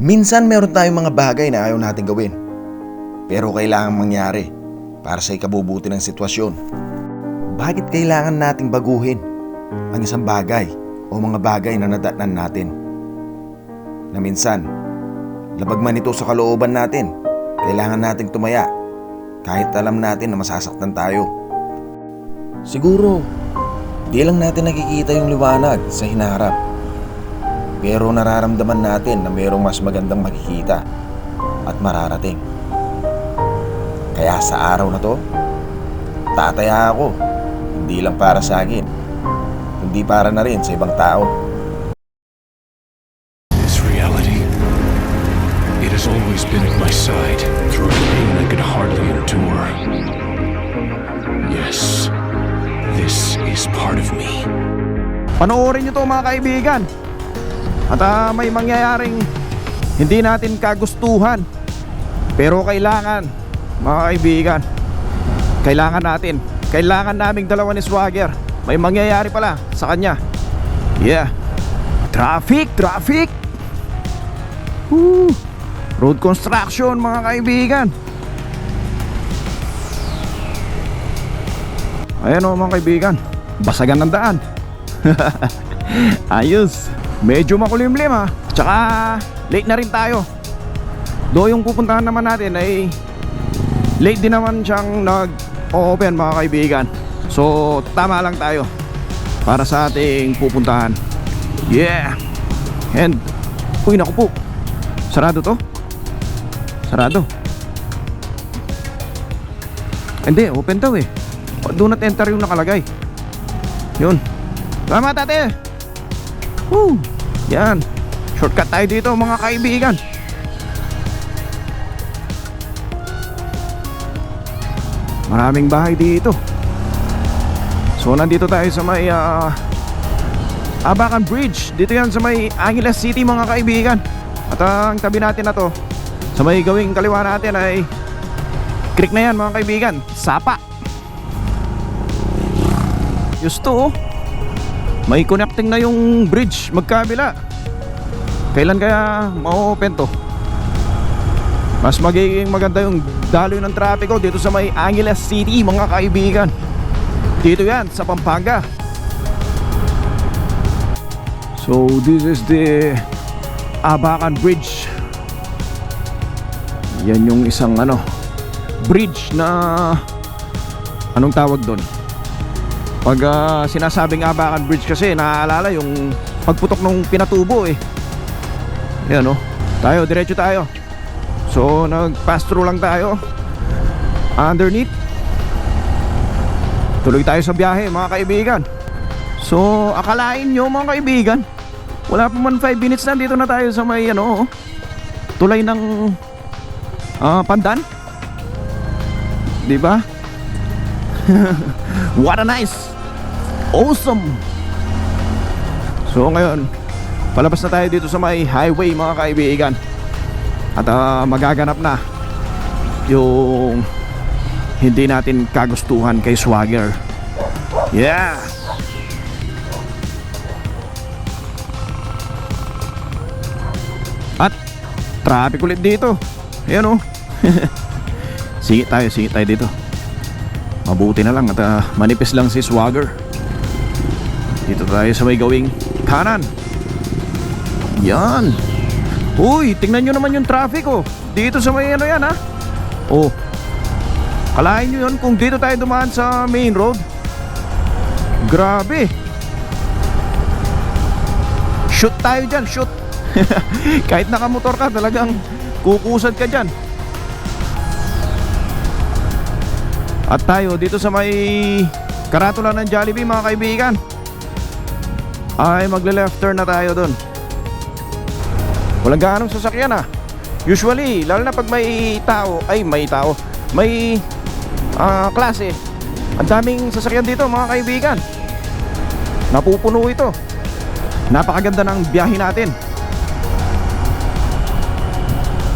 Minsan meron tayong mga bagay na ayaw natin gawin. Pero kailangan mangyari para sa ikabubuti ng sitwasyon. Bakit kailangan nating baguhin ang isang bagay o mga bagay na nadatnan natin? Na minsan, labag man ito sa kalooban natin, kailangan nating tumaya kahit alam natin na masasaktan tayo. Siguro, di lang natin nakikita yung liwanag sa hinaharap. Pero nararamdaman natin na mayroong mas magandang makikita at mararating. Kaya sa araw na to, tataya ako. Hindi lang para sa akin, kundi para na rin sa ibang tao. This reality. It has always been at my side through a pain I could hardly endure. Yes, this is part of me. Panoorin nyo to mga kaibigan At ah, may mangyayaring Hindi natin kagustuhan. Pero kailangan Mga kaibigan Kailangan natin Kailangan naming dalawa ni Swagger. May mangyayari pala sa kanya. Yeah. Traffic, traffic! Woo. Road construction mga kaibigan. Ayan o mga kaibigan. Basagan ng daan. Ayos Medyo makulimlim ha Tsaka late na rin tayo. Do yung pupuntahan naman natin ay Late din naman siyang nag-open mga kaibigan. So tama lang tayo Para sa ating pupuntahan. Yeah! And Uy naku po. Sarado to? Sarado. Hindi open daw eh. Do not enter yung nakalagay. Yun. Salamat ate! Woo Yan. Shortcut tayo dito mga kaibigan. Maraming bahay dito. So nandito tayo sa may ah, Abacan Bridge. Dito yan sa may Angeles City mga kaibigan. At ah, ang tabi natin na to Sa may gawing kaliwa natin ay Creek na yan mga kaibigan. Sapa. Gusto oh may connecting na yung bridge magkabila. Kailan kaya ma-open to? Mas magiging maganda yung daloy ng trapiko dito sa may Angeles City mga kaibigan. Dito yan sa Pampanga. So this is the Abacan Bridge. Yan yung isang ano bridge na anong tawag doon pag ah, sinasabing Abacan Bridge kasi naaalala yung pagputok ng pinatubo eh. Yan oh. Tayo, diretso tayo. So nag-pass through lang tayo. Underneath. Tuloy tayo sa biyahe mga kaibigan. So akalain nyo mga kaibigan, wala pa man 5 minutes na dito na tayo sa may ano, oh, tulay ng ah, pandan. 'Di ba? What a nice Awesome! So ngayon Palabas na tayo dito sa may highway mga kaibigan. At ah, magaganap na Yung Hindi natin kagustuhan kay Swagger. Yeah! At Traffic ulit dito. Ayan o Sige tayo, sige tayo dito. Mabuti na lang at ah, manipis lang si Swagger Dito tayo sa may gawing kanan. Yan. Uy, tingnan nyo naman yung traffic oh. Dito sa may ano yan ha? Oh. Kalahin nyo yun kung dito tayo dumaan sa main road. Grabe. Shoot tayo dyan, shoot. Kahit nakamotor ka talagang kukusad ka dyan. At tayo dito sa may karatula ng Jollibee mga kaibigan ay magle left turn na tayo doon walang gaanong sasakyan ah. Usually lalo na pag may tao ay may tao may ah, klase. Ang daming sasakyan dito mga kaibigan. Napupuno ito. Napakaganda ng biyahe natin.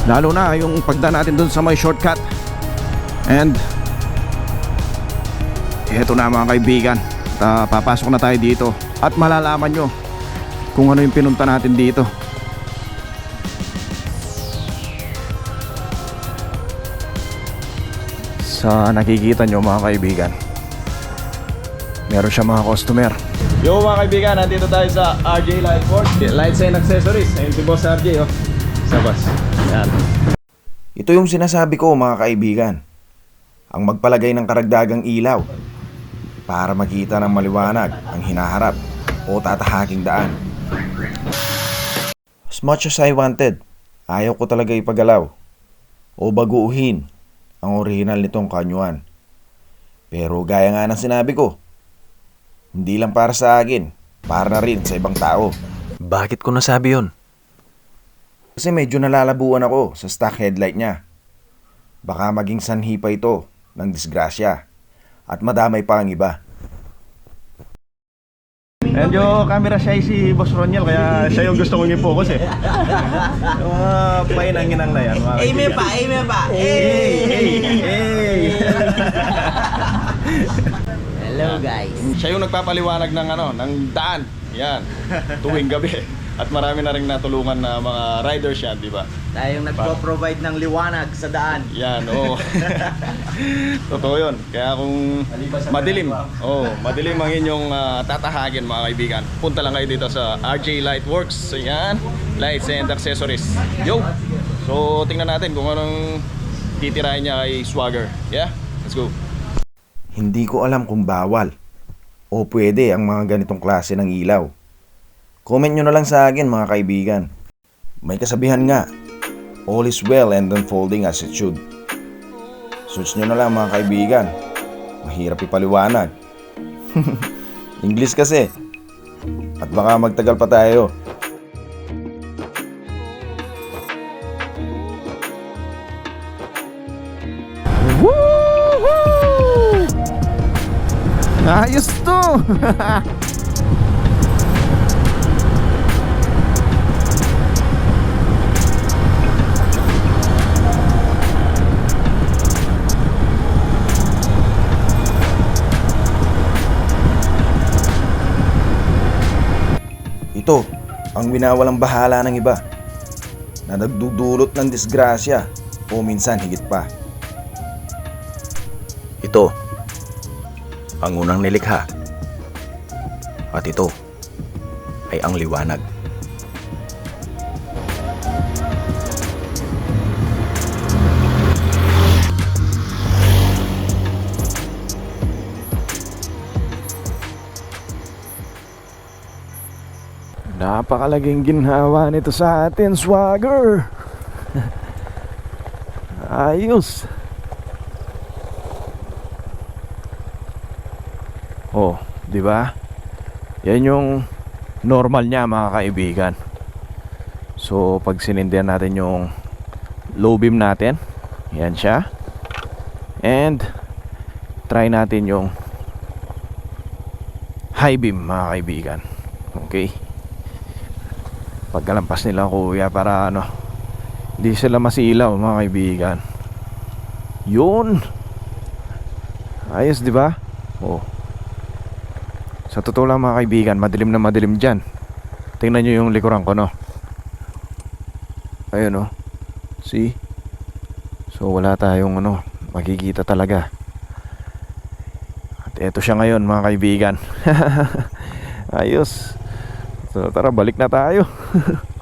Lalo na yung pagda natin doon sa may shortcut. And Eto na mga kaibigan. Ta, Papasok na tayo dito at malalaman nyo kung ano yung pinunta natin dito. Sa nakikita nyo mga kaibigan meron siya mga customer. Yo mga kaibigan, nandito tayo sa RJ Lightford Lights and Accessories, ayun si Boss RJ oh. Sa bus. Yan. Ito yung sinasabi ko mga kaibigan. Ang magpalagay ng karagdagang ilaw para makita ng maliwanag ang hinaharap o tatahaking daan. As much as I wanted, ayaw ko talaga ipagalaw o baguhin ang original nitong kanyuan. Pero gaya nga ng sinabi ko, hindi lang para sa akin, para na rin sa ibang tao. Bakit ko nasabi yun? Kasi medyo nalalabuan ako sa stock headlight niya. Baka maging sanhi pa ito ng disgrasya at madamay pa ang iba. Medyo camera shy si Boss Roniel Kaya siya yung gusto kong i-focus eh Yung mga painanginang na yan mga Amen kaibigan. pa, amen pa. Hey, hey, hey. Hello guys. Siya yung nagpapaliwanag ng ano, ng daan. Yan. Tuwing gabi. At marami na rin natulungan na mga riders yan, di ba? Tayong nagpo-provide ng liwanag sa daan. Yan, oo. Totoo yun. Kaya kung madilim, oh, madilim ang inyong ah, tatahagin mga kaibigan, punta lang kayo dito sa RJ Lightworks. Yan, lights and accessories. Yo! So, tingnan natin kung anong titirahin niya kay Swagger. Yeah? Let's go. Hindi ko alam kung bawal o pwede ang mga ganitong klase ng ilaw. Comment nyo na lang sa akin mga kaibigan. May kasabihan nga, all is well and unfolding as it should. Search nyo na lang mga kaibigan. Mahirap ipaliwanag. English kasi. At baka magtagal pa tayo. Woohoo! Ayos to! Ito, ang winawalang bahala ng iba na nagdudulot ng disgrasya o minsan higit pa. Ito, ang unang nilikha. At ito ay ang liwanag. Napakalaging ginhawa nito sa atin, Swagger. Ayos. Oh, 'di ba? Yan yung normal niya, mga kaibigan. So, pag sinindihan natin yung low beam natin, yan siya. And try natin yung high beam, mga kaibigan. Okay? Pagkalampas nila kuya para ano hindi sila masilaw mga kaibigan. Yun! Ayos di ba? Oh. Sa totoo lang mga kaibigan madilim na madilim dyan. Tingnan nyo yung likuran ko no? Ayun oh see? So wala tayong ano makikita talaga. At eto siya ngayon mga kaibigan. Ayos So tara balik na tayo